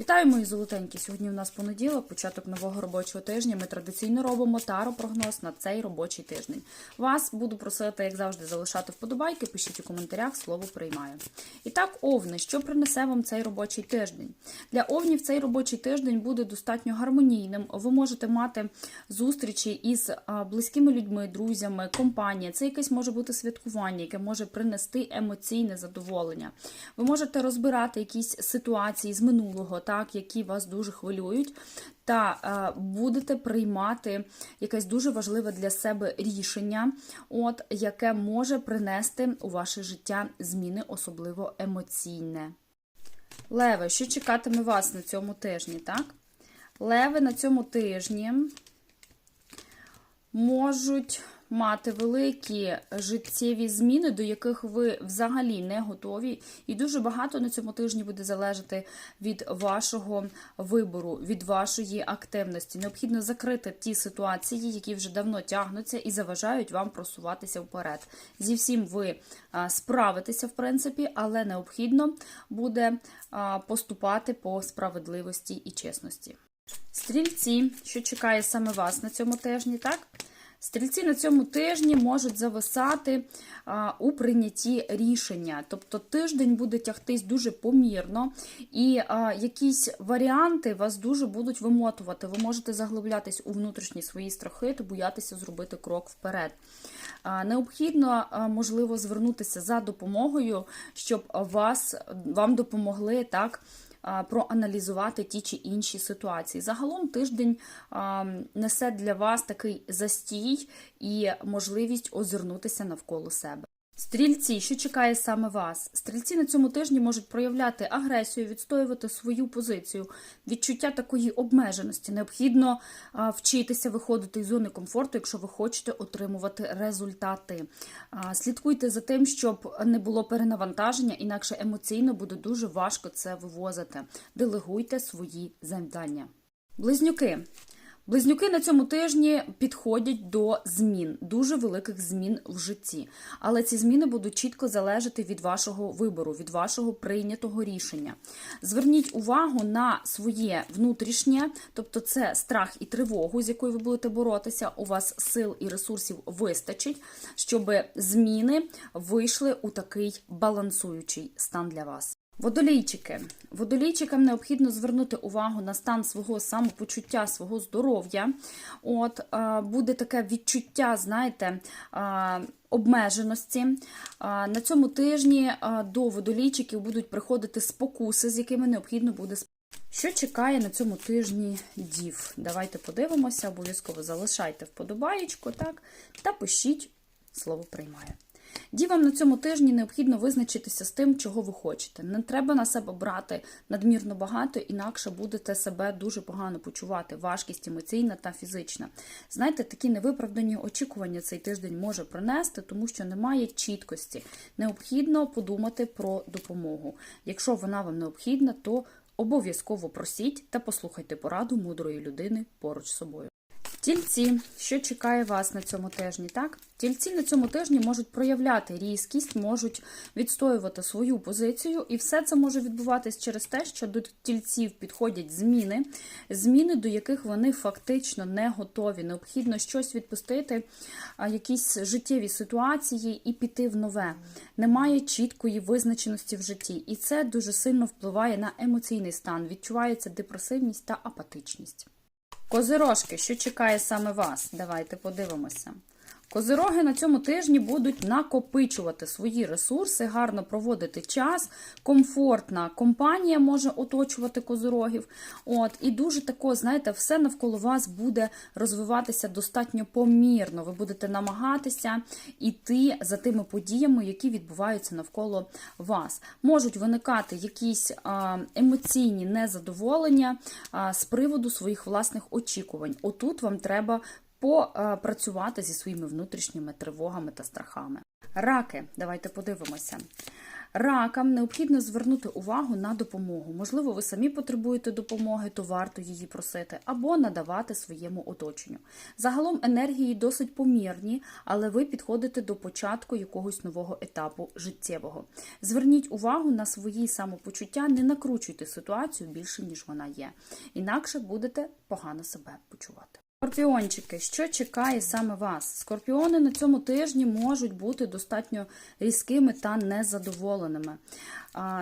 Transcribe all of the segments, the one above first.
Вітаю, мої золотенькі! Сьогодні у нас понеділок, початок нового робочого тижня. Ми традиційно робимо таро-прогноз на цей робочий тиждень. Вас буду просити, як завжди, залишати вподобайки, пишіть у коментарях, слово приймаю. І так, овни, що принесе вам цей робочий тиждень? Для овнів цей робочий тиждень буде достатньо гармонійним. Ви можете мати зустрічі із близькими людьми, друзями, компанія. Це якесь може бути святкування, яке може принести емоційне задоволення. Ви можете розбирати якісь ситуації з минулого, так, які вас дуже хвилюють, та е, будете приймати якесь дуже важливе для себе рішення, от, яке може принести у ваше життя зміни, особливо емоційне. Леви, що чекатиме вас на цьому тижні, так? Леви на цьому тижні можуть мати великі життєві зміни, до яких ви взагалі не готові, і дуже багато на цьому тижні буде залежати від вашого вибору, від вашої активності. Необхідно закрити ті ситуації, які вже давно тягнуться і заважають вам просуватися вперед. Зі всім ви справитеся, в принципі, але необхідно буде поступати по справедливості і чесності. Стрільці, що чекає саме вас на цьому тижні, так? Стрільці на цьому тижні можуть зависати у прийнятті рішення. Тобто тиждень буде тягтись дуже помірно, і якісь варіанти вас дуже будуть вимотувати. Ви можете заглиблятись у внутрішні свої страхи та боятися зробити крок вперед. Необхідно, можливо, звернутися за допомогою, щоб вас, вам допомогли так проаналізувати ті чи інші ситуації. Загалом тиждень несе для вас такий застій і можливість озирнутися навколо себе. Стрільці, що чекає саме вас? Стрільці на цьому тижні можуть проявляти агресію, відстоювати свою позицію, відчуття такої обмеженості. Необхідно вчитися виходити із зони комфорту, якщо ви хочете отримувати результати. Слідкуйте за тим, щоб не було перенавантаження, інакше емоційно буде дуже важко це вивозити. Делегуйте свої завдання. Близнюки. Близнюки на цьому тижні підходять до змін, дуже великих змін в житті. Але ці зміни будуть чітко залежати від вашого вибору, від вашого прийнятого рішення. Зверніть увагу на своє внутрішнє, тобто це страх і тривогу, з якою ви будете боротися. У вас сил і ресурсів вистачить, щоб зміни вийшли у такий балансуючий стан для вас. Водолійчики. Водолійчикам необхідно звернути увагу на стан свого самопочуття, свого здоров'я. От буде таке відчуття, знаєте, обмеженості. На цьому тижні до водолійчиків будуть приходити спокуси, з якими необхідно буде що чекає на цьому тижні дів? Давайте подивимося, обов'язково залишайте вподобаєчку, так, та пишіть слово приймає. Дівам на цьому тижні необхідно визначитися з тим, чого ви хочете. Не треба на себе брати надмірно багато, інакше будете себе дуже погано почувати. Важкість емоційна та фізична. Знаєте, такі невиправдані очікування цей тиждень може принести, тому що немає чіткості. Необхідно подумати про допомогу. Якщо вона вам необхідна, то обов'язково просіть та послухайте пораду мудрої людини поруч з собою. Тільці, що чекає вас на цьому тижні, так? Тільці на цьому тижні можуть проявляти різкість, можуть відстоювати свою позицію, і все це може відбуватись через те, що до тільців підходять зміни, зміни, до яких вони фактично не готові. Необхідно щось відпустити, якісь життєві ситуації і піти в нове. Немає чіткої визначеності в житті, і це дуже сильно впливає на емоційний стан. Відчувається депресивність та апатичність. Козирожки, що чекає саме вас? Давайте подивимося. Козироги на цьому тижні будуть накопичувати свої ресурси, гарно проводити час, комфортна компанія може оточувати козирогів. От, І дуже тако, знаєте, все навколо вас буде розвиватися достатньо помірно. Ви будете намагатися йти за тими подіями, які відбуваються навколо вас. Можуть виникати якісь емоційні незадоволення з приводу своїх власних очікувань. Отут вам треба попрацювати зі своїми внутрішніми тривогами та страхами. Раки, давайте подивимося. Ракам необхідно звернути увагу на допомогу. Можливо, ви самі потребуєте допомоги, то варто її просити, або надавати своєму оточенню. Загалом енергії досить помірні, але ви підходите до початку якогось нового етапу життєвого. Зверніть увагу на свої самопочуття, не накручуйте ситуацію більше, ніж вона є. Інакше будете погано себе почувати. Скорпіончики, що чекає саме вас? Скорпіони на цьому тижні можуть бути достатньо різкими та незадоволеними.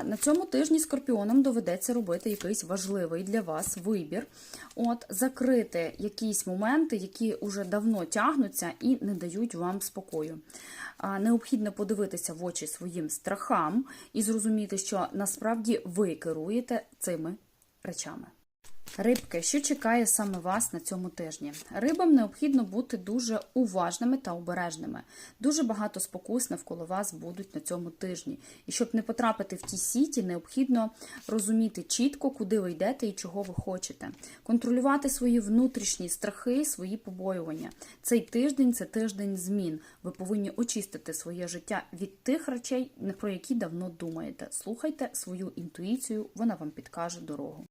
На цьому тижні скорпіонам доведеться робити якийсь важливий для вас вибір, от закрити якісь моменти, які уже давно тягнуться і не дають вам спокою. Необхідно подивитися в очі своїм страхам і зрозуміти, що насправді ви керуєте цими речами. Рибки, що чекає саме вас на цьому тижні? Рибам необхідно бути дуже уважними та обережними. Дуже багато спокус навколо вас будуть на цьому тижні. І щоб не потрапити в ті сіті, необхідно розуміти чітко, куди ви йдете і чого ви хочете. Контролювати свої внутрішні страхи, свої побоювання. Цей тиждень це тиждень змін. Ви повинні очистити своє життя від тих речей, про які давно думаєте. Слухайте свою інтуїцію, вона вам підкаже дорогу.